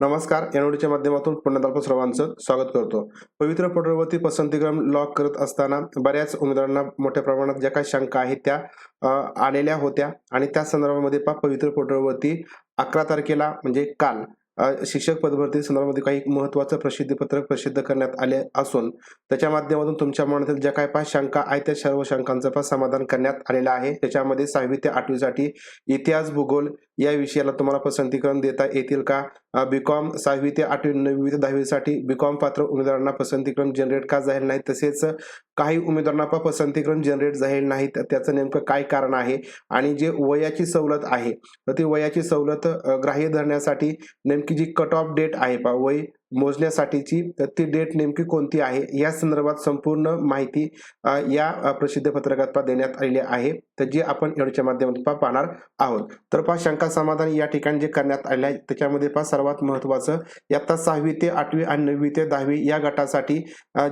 नमस्कार एनओडीच्या माध्यमातून पुन्हा आपण सर्वांचं स्वागत करतो. पवित्र पोर्टलवरती पसंतीक्रम लॉक करत असताना बऱ्याच उमेदवारांना मोठ्या प्रमाणात ज्या काही शंका आहेत त्या आलेल्या होत्या आणि त्या संदर्भामध्ये पा पवित्र पोर्टलवरती अकरा तारखेला म्हणजे काल शिक्षक पदभरती संदर्भामध्ये काही महत्वाचं प्रसिद्धीपत्रक प्रसिद्ध करण्यात आले असून त्याच्या माध्यमातून तुमच्या मनातील ज्या काही पाच शंका आहेत त्या सर्व शंकांचं पण समाधान करण्यात आलेलं आहे. त्याच्यामध्ये सहावी ते आठवीसाठी इतिहास भूगोल या विषयाला तुम्हाला पसंतीकरण देता येतील का? बीकॉम सहावी ते आठवी नववी ते दहावीसाठी बीकॉम पात्र उमेदवारांना पसंतीकरण जनरेट का झाले नाही? तसेच काही उमेदवारांना पण पसंतीकरण जनरेट झाले नाहीत त्याचं नेमकं काय कारण आहे? आणि जे वयाची सवलत आहे तर ती वयाची सवलत ग्राह्य धरण्यासाठी नेमकी जी कट ऑफ डेट आहे पा वय मोजण्यासाठीची ती डेट नेमकी कोणती आहे? या संदर्भात संपूर्ण माहिती या प्रसिद्ध पत्रकात देण्यात आलेली आहे. तर जे आपण एवढ्याच्या माध्यमातून पाहणार आहोत. तर पहा शंका समाधान या ठिकाणी जे करण्यात आले आहे त्याच्यामध्ये पहा सर्वात महत्वाचं इयत्ता सहावी ते आठवी आणि नववी ते दहावी या गटासाठी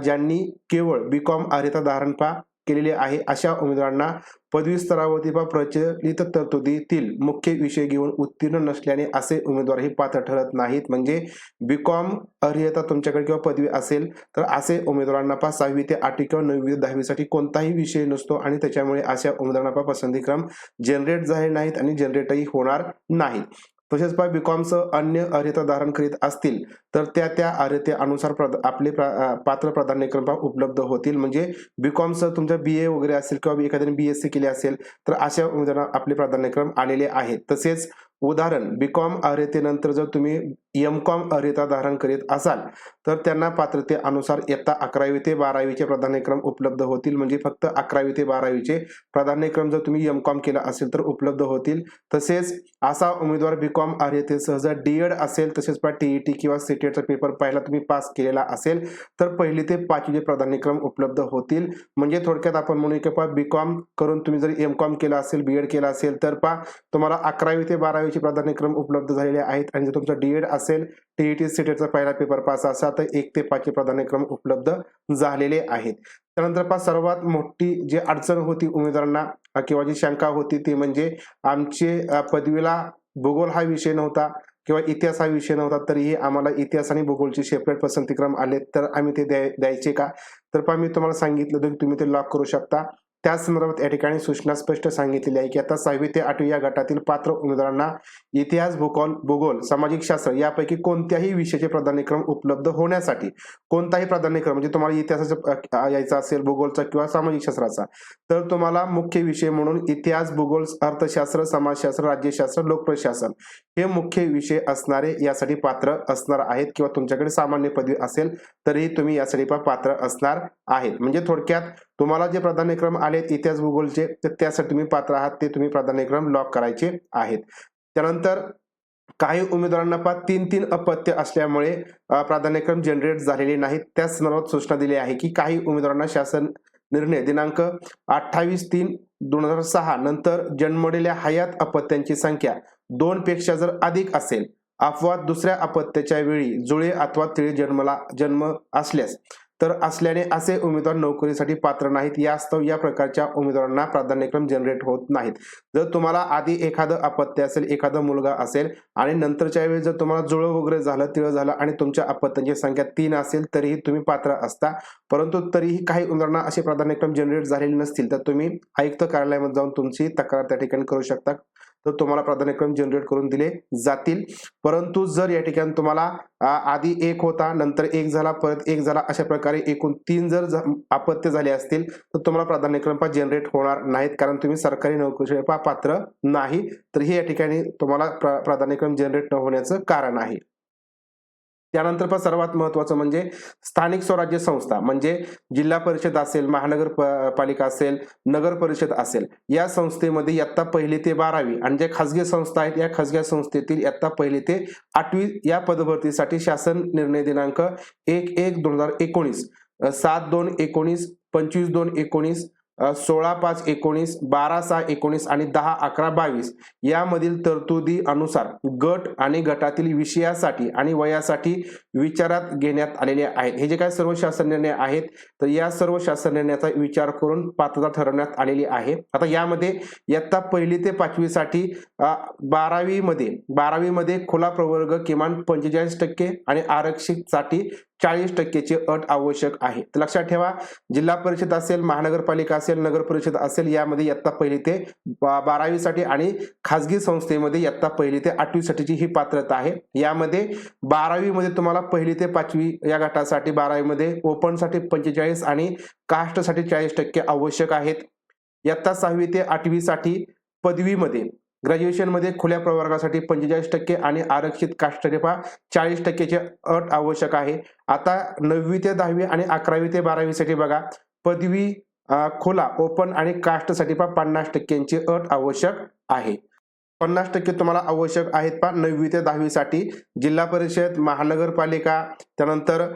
ज्यांनी केवळ बीकॉम अर्हता धारण पहा केलेले आहे. अशा उमेदवारांना पदवी स्तरावरती व प्रचलित तरतुदीतील मुख्य विषय घेऊन उत्तीर्ण नसल्याने असे उमेदवारही पात्र ठरत नाहीत. म्हणजे बी कॉम अर्हता तुमच्याकडे किंवा पदवी असेल तर असे उमेदवारांना पा सहावी ते आठवी किंवा नववी ते दहावीसाठी कोणताही विषय नसतो आणि त्याच्यामुळे अशा उमेदवारांना पसंतीक्रम जनरेट झाले नाहीत आणि जनरेटही होणार नाहीत. तसेच बाय बी कॉमचं अन्य अर्हता धारण करीत असतील तर त्या त्या अर्हतेनुसार प्रद आपले प्रा- पात्र प्राधान्यक्रम उपलब्ध होतील. म्हणजे बीकॉमचं तुमचं बी ए वगैरे असेल किंवा एखाद्याने बी एस सी केली असेल तर अशा उमेदवारांना आपले प्राधान्यक्रम आलेले आहेत. तसेच उदाहरण बीकॉम अर्हतेनंतर जर तुम्ही एम कॉम अर्हता धारण करीत असाल तर त्यांना पात्रतेनुसार इयत्ता अकरावी ते बारावीचे प्राधान्यक्रम उपलब्ध होतील. म्हणजे फक्त अकरावी ते बारावीचे प्राधान्यक्रम जर तुम्ही एम कॉम केला असेल तर उपलब्ध होतील. तसेच असा उमेदवार बीकॉम अर्हतेसह जर डीएड असेल तसेच पहा टीईटी किंवा सीटेटचा पेपर पहिला तुम्ही पास केलेला असेल तर पहिली ते पाचवीचे प्राधान्यक्रम उपलब्ध होतील. म्हणजे थोडक्यात आपण म्हणू की पहा बीकॉम करून तुम्ही जर एम कॉम केला असेल बी एड केला असेल तर पहा तुम्हाला अकरावी ते बारावी बारावीचे प्राधान्यक्रम उपलब्ध झालेले आहेत आणि जर तुमचा डीएड असेल टी ए टी सीटेटचा पहिला पेपर पास असा तर एक ते पाचचे प्राधान्यक्रम उपलब्ध झालेले आहेत. त्यानंतर पहा सर्वात मोठी जी अडचण होती उमेदवारांना किंवा जी शंका होती ती म्हणजे आमचे पदवीला भूगोल हा विषय नव्हता किंवा इतिहास हा विषय नव्हता तरीही आम्हाला इतिहास आणि भूगोलचे सेपरेट पसंतीक्रम आले तर आम्ही ते द्याय द्यायचे का? तर पहा मी तुम्हाला सांगितलं होतं की तुम्ही ते लॉक करू शकता. त्याच संदर्भात या ठिकाणी सूचना स्पष्ट सांगितलेली आहे की आता सहावी ते आठवी या गटातील पात्र उमेदवारांना इतिहास भूगोल भूगोल सामाजिक शास्त्र यापैकी कोणत्याही विषयाचे प्राधान्यक्रम उपलब्ध होण्यासाठी कोणताही प्राधान्यक्रम म्हणजे तुम्हाला इतिहासाचा यायचा असेल भूगोलचा किंवा सामाजिक शास्त्राचा तर तुम्हाला मुख्य विषय म्हणून इतिहास भूगोल अर्थशास्त्र समाजशास्त्र राज्यशास्त्र लोकप्रशासन हे मुख्य विषय असणारे यासाठी पात्र असणार आहेत किंवा तुमच्याकडे सामान्य पदवी असेल तरीही तुम्ही यासाठी पा- पात्र असणार आहेत. म्हणजे थोडक्यात तुम्हाला जे प्राधान्यक्रम आलेत इतिहास भूगोलचे तर त्यासाठी तुम्ही पात्र आहात ते तुम्ही प्राधान्यक्रम लॉक करायचे आहेत. त्यानंतर काही उमेदवारांना पा तीन तीन अपत्य असल्यामुळे प्राधान्यक्रम जनरेट झालेले नाहीत. त्या संदर्भात सूचना दिली आहे की काही उमेदवारांना शासन निर्णय दिनांक अठ्ठावीस तीन दोन हजार सहा नंतर जन्मलेल्या हयात अपत्यांची संख्या दोन पेक्षा जर अधिक असेल अपवाद दुसऱ्या अपत्याच्या वेळी जुळे अथवा तिळे जन्मला जन्म असल्यास तर असल्याने असे उमेदवार नोकरीसाठी पात्र नाहीत. यास्तव या प्रकारच्या उमेदवारांना प्राधान्यक्रम जनरेट होत नाहीत. जर तुम्हाला आधी एखादं अपत्य असेल एखादा मुलगा असेल आणि नंतरच्या वेळी जर तुम्हाला जुळं वगैरे झालं तिळ झालं आणि तुमच्या अपत्यांची संख्या तीन असेल तरीही तुम्ही पात्र असता. परंतु तरीही काही उमेदवारांना असे प्राधान्यक्रम जनरेट झालेले नसतील तर तुम्ही आयुक्त कार्यालयामध्ये जाऊन तुमची तक्रार त्या ठिकाणी करू शकता. तर तुम्हाला प्राधान्यक्रम जनरेट करून दिले जातील. परंतु जर या ठिकाणी तुम्हाला आधी एक होता नंतर एक झाला परत एक झाला अशा प्रकारे एकूण तीन जर अपत्य झाले असतील तर तुम्हाला प्राधान्यक्रम पा जनरेट होणार नाहीत. कारण तुम्ही सरकारी नोकरी पा पात्र नाही. तर हे या ठिकाणी तुम्हाला प्रा- प्राधान्यक्रम जनरेट न होण्याचं कारण आहे. त्यानंतर पण सर्वात महत्वाचं म्हणजे स्थानिक स्वराज्य संस्था म्हणजे जिल्हा परिषद असेल महानगर प- पालिका असेल नगर परिषद असेल या संस्थेमध्ये इयत्ता पहिली ते बारावी आणि ज्या खासगी संस्था आहेत या खासगी संस्थेतील इयत्ता पहिली ते आठवी या पदभरतीसाठी शासन निर्णय दिनांक एक एक दोन हजार एकोणीस सात दोन एकोणीस पंचवीस दोन एकोणीस सोळा पाच एकोणीस बारा सहा एकोणीस आणि दहा अकरा बावीस यामधील तरतुदी अनुसार गट आणि गटातील विषयासाठी आणि वयासाठी विचारात घेण्यात आलेले आहेत. हे जे काय सर्व शासन निर्णय आहेत तर या सर्व शासन निर्णयाचा विचार करून पात्रता ठरवण्यात आलेली आहे. आता यामध्ये इयत्ता पहिली ते पाचवीसाठी बारावीमध्ये बारावीमध्ये खुला प्रवर्ग किमान पंचेचाळीस टक्के आणि आरक्षितसाठी चाळीस टक्केची अट आवश्यक आहे. तर लक्षात ठेवा जिल्हा परिषद असेल महानगरपालिका असेल नगर परिषद असेल यामध्ये इयत्ता पहिली ते बारावीसाठी आणि खाजगी संस्थेमध्ये इयत्ता पहिली ते आठवी साठीची ही पात्रता आहे. यामध्ये बारावी मध्ये तुम्हाला पहिली ते पाचवी या गटासाठी बारावी मध्ये पंचेचाळीस आणि कास्टसाठी चाळीस टक्के आवश्यक आहेत. इयत्ता सहावी ते आठवी साठी पदवीमध्ये ग्रॅज्युएशनमध्ये खुल्या प्रवर्गासाठी पंचेचाळीस टक्के आणि आरक्षित काष्टरेफा चाळीस टक्केची अट आवश्यक आहे. आता नववी ते दहावी आणि अकरावी ते बारावीसाठी बघा. पदवी खोला खुला ओपन आणि कास्टसाठी पहा पन्नास टक्क्यांची अट आवश्यक आहे. पन्नास टक्के तुम्हाला आवश्यक आहेत पहा नववी ते दहावीसाठी. जिल्हा परिषद महानगरपालिका त्यानंतर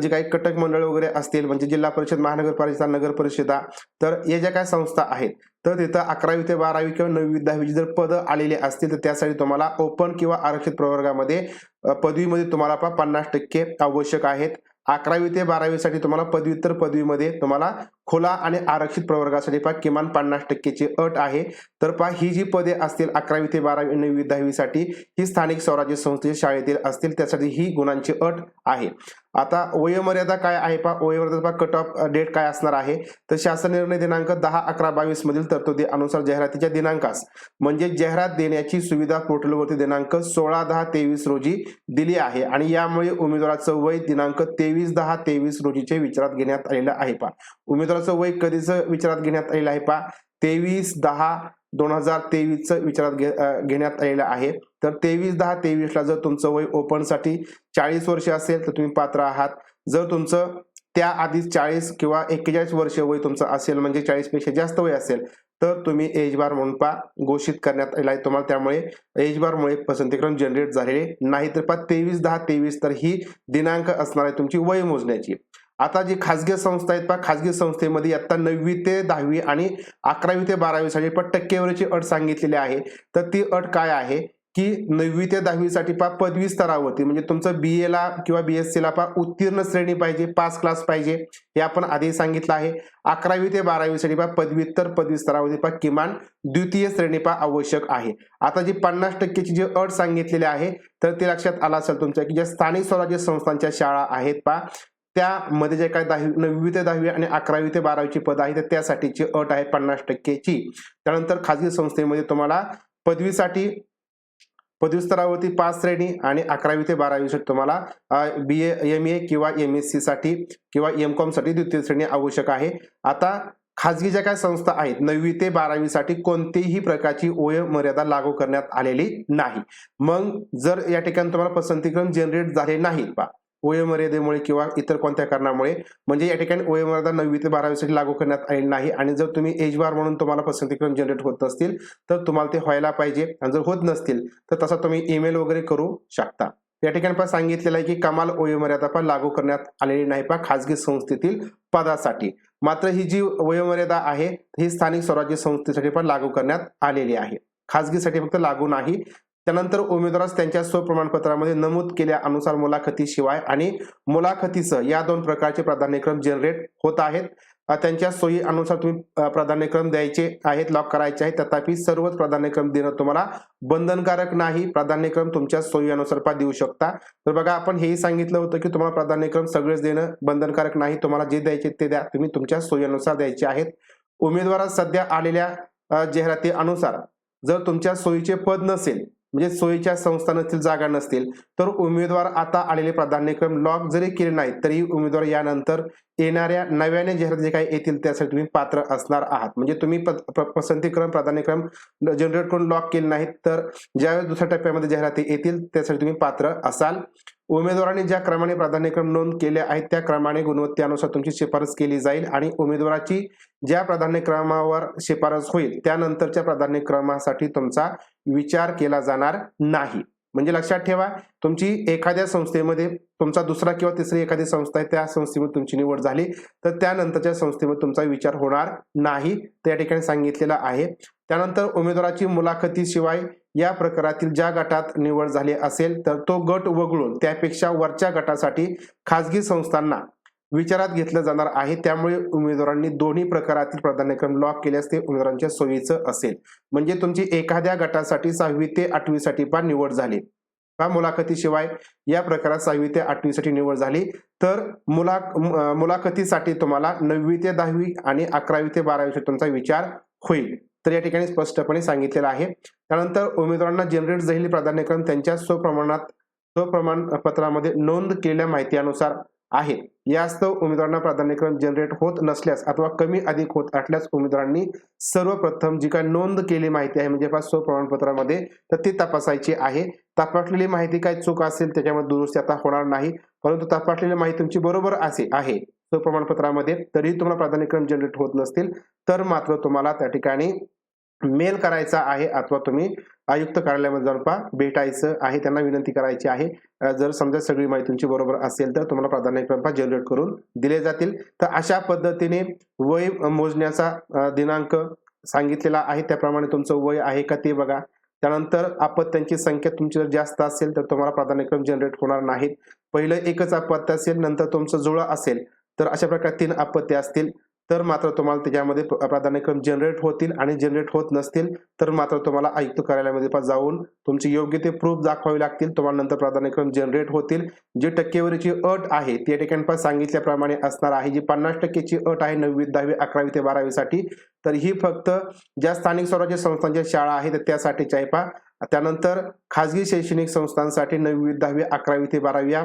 जे काही कटक मंडळ वगैरे असतील म्हणजे जिल्हा परिषद महानगरपालिका नगर परिषदा तर या ज्या काही संस्था आहेत तर तिथं अकरावी ते बारावी किंवा नववी दहावीची जर पदं आलेली असतील तर त्यासाठी तुम्हाला ओपन किंवा आरक्षित प्रवर्गामध्ये पदवीमध्ये तुम्हाला पहा पन्नास टक्के आवश्यक आहेत. अकरावी ते बारावीसाठी तुम्हाला पदव्युत्तर पदवीमध्ये तुम्हाला खुला आणि आरक्षित प्रवर्गासाठी पहा किमान पन्नास टक्केची अट आहे. तर पहा ही जी पदे असतील अकरावी ते बारावी नववी दहावीसाठी ही स्थानिक स्वराज्य संस्थेच्या शाळेतील असतील त्यासाठी ही गुणांची अट आहे. आता वयोमर्यादा काय आहे पा वयोमर्यादा कट ऑफ डेट काय असणार आहे? तर शासन निर्णय दिनांक दहा अकरा बावीस मधील तरतुदी अनुसार जाहिरातीच्या दिनांकास म्हणजे जाहिरात देण्याची सुविधा पोर्टलवरती दिनांक सोळा दहा तेवीस रोजी दिली आहे. आणि यामुळे उमेदवाराचं वय दिनांक तेवीस दहा तेवीस रोजीचे विचारात घेण्यात आलेलं आहे पहा. उमेदवाराचं वय कधीच विचारात घेण्यात आलेलं आहे पहा? तेवीस दहा दोन हजार तेवीसचं विचारात घे घेण्यात आलेलं आहे. तर तेवीस दहा तेवीसला जर तुमचं वय ओपनसाठी चाळीस वर्ष असेल तर तुम्ही पात्र आहात. जर तुमचं त्या आधीच चाळीस किंवा एक्केचाळीस वर्ष वय तुमचं असेल म्हणजे चाळीसपेक्षा जास्त वय असेल तर तुम्ही एज बार म्हणून पा घोषित करण्यात आलेला आहे तुम्हाला. त्यामुळे एज बारमुळे पसंतीक्रम जनरेट झालेले नाही. तर पा तेवीस दहा तेवीस तर ही दिनांक असणार आहे तुमची वय मोजण्याची. आता जी खाजगी संस्था आहेत पहा खाजगी संस्थेमध्ये आता नववी ते दहावी आणि अकरावी ते बारावीसाठी पण टक्केवारीची अट सांगितलेली आहे. तर ती अट काय आहे? की नववी ते दहावीसाठी पा पदवी स्तरावरती म्हणजे तुमचं बी एला किंवा बी एस सीला पा उत्तीर्ण श्रेणी पाहिजे पास क्लास पाहिजे हे आपण आधी सांगितलं आहे. अकरावी ते बारावीसाठी पा पदव्युत्तर पदवी स्तरावरती पा किमान द्वितीय श्रेणी पा आवश्यक आहे. आता जी पन्नास टक्केची जी अट सांगितलेली आहे तर ते लक्षात आलं असेल तुमच्या की ज्या स्थानिक स्वराज्य संस्थांच्या शाळा आहेत पा त्यामध्ये जे काय दहावी नववी ते दहावी आणि अकरावी ते बारावीची पद आहे तर त्यासाठीची अट आहे पन्नास टक्केची. त्यानंतर खाजगी संस्थेमध्ये तुम्हाला पदवीसाठी पदवी स्तरावरती पाच श्रेणी आणि अकरावी ते बारावीसाठी तुम्हाला बी ए एम ए किंवा एम एस सी साठी किंवा एम कॉमसाठी द्वितीय श्रेणी आवश्यक आहे. आता खाजगी ज्या काही संस्था आहेत नववी ते बारावीसाठी कोणतीही प्रकारची ओय मर्यादा लागू करण्यात आलेली नाही. मग जर या ठिकाणी तुम्हाला पसंतीक्रम जनरेट झाले नाहीत बा वयोमर्यादेमुळे किंवा इतर कोणत्या कारणामुळे म्हणजे या ठिकाणी वयोमर्यादा नववी ते बारावीसाठी लागू करण्यात आलेली नाही आणि जर तुम्ही एज बार म्हणून तुम्हाला पसंतीक्रम जनरेट होत असतील तर तुम्हाला ते व्हायला पाहिजे. आणि जर होत नसतील तर तसा तुम्ही ईमेल वगैरे करू शकता. या ठिकाणी पण सांगितलेलं आहे की कमाल वयोमर्यादा पण लागू करण्यात आलेली नाही पा खाजगी संस्थेतील पदासाठी. मात्र ही जी वयोमर्यादा आहे ही स्थानिक स्वराज्य संस्थेसाठी पण लागू करण्यात आलेली आहे. खाजगीसाठी फक्त लागू नाही त्यानंतर उमेदवारास त्यांच्या स्वप्रमाणपत्रामध्ये नमूद केल्या अनुसार मुलाखतीशिवाय आणि मुलाखतीसह या दोन प्रकारचे प्राधान्यक्रम जनरेट होत आहेत. त्यांच्या सोयी अनुसार तुम्ही प्राधान्यक्रम द्यायचे आहेत लॉक करायचे आहेत. तथापि सर्वच प्राधान्यक्रम देणं तुम्हाला बंधनकारक नाही. प्राधान्यक्रम तुमच्या सोयीनुसार पा देऊ शकता. तर बघा आपण हेही सांगितलं होतं की तुम्हाला प्राधान्यक्रम सगळेच देणं बंधनकारक नाही. तुम्हाला जे द्यायचे ते द्या. तुम्ही तुमच्या सोयीनुसार द्यायचे आहेत. उमेदवारास सध्या आलेल्या जाहिराती जाहिरातीनुसार जर तुमच्या सोयीचे पद नसेल म्हणजे सोयीच्या संस्था नसतील जागा नसतील तर उमेदवार आता आलेले प्राधान्यक्रम लॉक जरी केले नाहीत तरी उमेदवार यानंतर येणाऱ्या नव्याने जाहिरात जे काही येतील त्यासाठी तुम्ही पात्र असणार आहात. म्हणजे तुम्ही पसंतीक्रम प्राधान्यक्रम जनरेट करून लॉक केले नाहीत तर ज्यावेळेस दुसऱ्या टप्प्यामध्ये जाहिराती येतील त्यासाठी तुम्ही पात्र असाल. उमेदवारांनी ज्या क्रमाने प्राधान्यक्रम नोंद केले आहेत त्या क्रमाने गुणवत्तेनुसार तुमची शिफारस केली जाईल आणि उमेदवाराची ज्या प्राधान्यक्रमावर शिफारस होईल त्यानंतरच्या प्राधान्यक्रमासाठी तुमचा विचार केला जाणार नाही. म्हणजे लक्षात ठेवा तुमची एखाद्या संस्थेमध्ये तुमचा दुसरा किंवा तिसरी एखादी संस्था आहे त्या संस्थेमध्ये तुमची निवड झाली तर त्यानंतरच्या संस्थेमध्ये तुमचा विचार होणार नाही. तर या ठिकाणी सांगितलेला आहे. त्यानंतर उमेदवाराची मुलाखतीशिवाय या प्रकारातील ज्या गटात निवड झाली असेल तर तो गट वगळून त्यापेक्षा वरच्या गटासाठी खाजगी संस्थांना विचारात घेतलं जाणार आहे. त्यामुळे उमेदवारांनी दोन्ही प्रकारातील प्राधान्यक्रम लॉक केल्यास ते उमेदवारांच्या सोयीचं असेल. म्हणजे तुमची एखाद्या गटासाठी सहावी ते आठवीसाठी पण निवड झाली. का मुलाखतीशिवाय या प्रकारात सहावी ते आठवीसाठी निवड झाली? तर मुला मुलाखतीसाठी तुम्हाला नववी ते दहावी आणि अकरावी ते बारावीसाठी तुमचा विचार होईल. तर या ठिकाणी स्पष्टपणे सांगितलेलं आहे. त्यानंतर उमेदवारांना जनरेट झालेली प्राधान्यक्रम त्यांच्या स्वप्रमाणात स्वप्रमाणपत्रामध्ये नोंद केलेल्या माहितीनुसार आहे. यास्तव उमेदवारांना प्राधान्यक्रम जनरेट होत नसल्यास अथवा कमी अधिक होत असल्यास उमेदवारांनी सर्वप्रथम जी काय नोंद केली माहिती आहे म्हणजे पहा स्वप्रमाणपत्रामध्ये तर ती तपासायची आहे. तपासलेली माहिती काय चूक असेल त्याच्यामध्ये दुरुस्ती आता होणार नाही परंतु तपासलेली माहिती तुमची बरोबर असे आहे स्वप्रमाणपत्रामध्ये तरीही तुम्हाला प्राधान्यक्रम जनरेट होत नसतील तर मात्र तुम्हाला त्या ठिकाणी मेल करायचा आहे अथवा तुम्ही आयुक्त कार्यालयामध्ये जाऊन पहा भेटायचं आहे त्यांना विनंती करायची आहे. जर समजा सगळी माहिती तुमची बरोबर असेल तर तुम्हाला प्राधान्यक्रम पहा जनरेट करून दिले जातील. तर अशा पद्धतीने वय मोजण्याचा दिनांक सांगितलेला आहे. त्याप्रमाणे तुमचं वय आहे का ते बघा. त्यानंतर अपत्यांची संख्या तुमची जर जास्त असेल तर तुम्हाला प्राधान्यक्रम जनरेट होणार नाहीत. पहिलं एकच अपत्य असेल नंतर तुमचं जुळं असेल. तर अशा प्रकारे तीन अपत्य असतील. तर मात्र तुम्हाला त्याच्यामध्ये प्राधान्यक्रम जनरेट होतील आणि जनरेट होत नसतील तर मात्र तुम्हाला आयुक्त कार्यालयामध्ये पा जाऊन तुमची योग्य ते प्रूफ दाखवावे लागतील. तुम्हाला नंतर प्राधान्यक्रम जनरेट होतील. जी टक्केवारीची अट आहे ती या ठिकाणी पण सांगितल्याप्रमाणे असणार आहे. जी पन्नास टक्केची अट आहे नववी दहावी अकरावी ते बारावीसाठी तर ही फक्त ज्या स्थानिक स्वराज्य संस्थांच्या शाळा आहेत तर आहे पहा. त्यानंतर खाजगी शैक्षणिक संस्थांसाठी नववी दहावी अकरावी ते बारावी या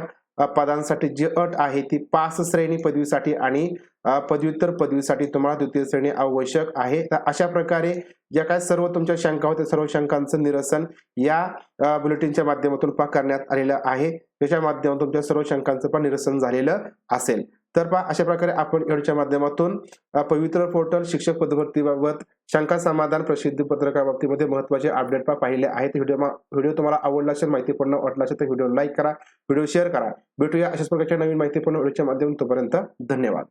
पदांसाठी जी अट आहे ती पास श्रेणी पदवीसाठी आणि पदव्युत्तर पदवीसाठी तुम्हाला द्वितीय श्रेणी आवश्यक आहे. तर अशा प्रकारे ज्या काय सर्व तुमच्या शंका होत्या सर्व शंकांचं निरसन या बुलेटिनच्या माध्यमातून पा करण्यात आलेलं आहे. त्याच्या माध्यमातून तुमच्या सर्व शंकांचं पण निरसन झालेलं असेल. तर पहा अशा प्रकारे आपण व्हिडिओच्या माध्यमातून पवित्र पोर्टल शिक्षक पदभरतीबाबत शंका समाधान प्रसिद्धी पत्रकाबाबतीमध्ये महत्त्वाचे अपडेट पा पाहिले आहेत. व्हिडिओ व्हिडिओ तुम्हाला आवडला असेल माहितीपूर्ण वाटला असेल तर व्हिडिओ लाईक करा व्हिडिओ शेअर करा. भेटूया अशाच प्रकारच्या नवीन माहितीपूर्ण व्हिडिओच्या माध्यमातून. तोपर्यंत धन्यवाद.